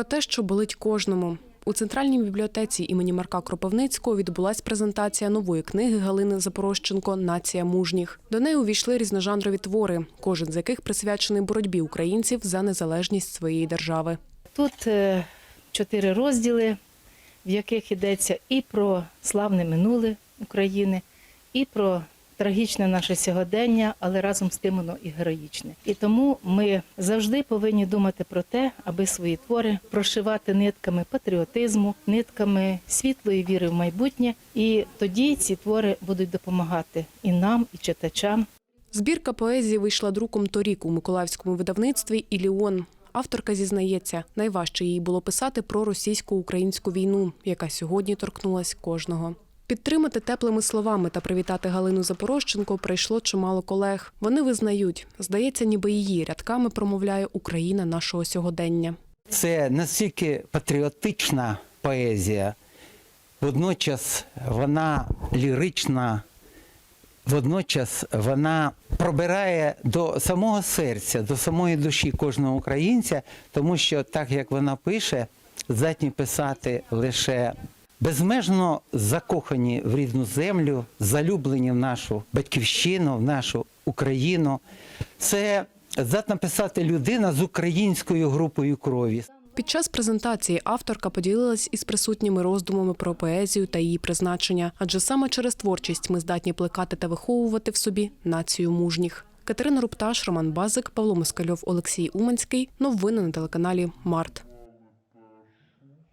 про те, що болить кожному. У центральній бібліотеці імені Марка Кропивницького відбулась презентація нової книги Галини Запорожченко Нація мужніх. До неї увійшли різножанрові твори, кожен з яких присвячений боротьбі українців за незалежність своєї держави. Тут е, чотири розділи, в яких йдеться і про славне минуле України, і про трагічне наше сьогодення, але разом з тим воно і героїчне. І тому ми завжди повинні думати про те, аби свої твори прошивати нитками патріотизму, нитками світлої віри в майбутнє. І тоді ці твори будуть допомагати і нам, і читачам, Збірка поезії вийшла друком торік у миколаївському видавництві «Іліон». Авторка зізнається, найважче їй було писати про російсько-українську війну, яка сьогодні торкнулась кожного. Підтримати теплими словами та привітати Галину Запорожченко прийшло чимало колег. Вони визнають, здається, ніби її рядками промовляє Україна нашого сьогодення. Це настільки патріотична поезія, водночас вона лірична, водночас вона пробирає до самого серця, до самої душі кожного українця, тому що так як вона пише, здатні писати лише безмежно закохані в рідну землю, залюблені в нашу батьківщину, в нашу Україну. Це здатна писати людина з українською групою крові. Під час презентації авторка поділилась із присутніми роздумами про поезію та її призначення, адже саме через творчість ми здатні плекати та виховувати в собі націю мужніх. Катерина Рупташ, Роман Базик, Павло Москальов, Олексій Уманський. Новини на телеканалі Март.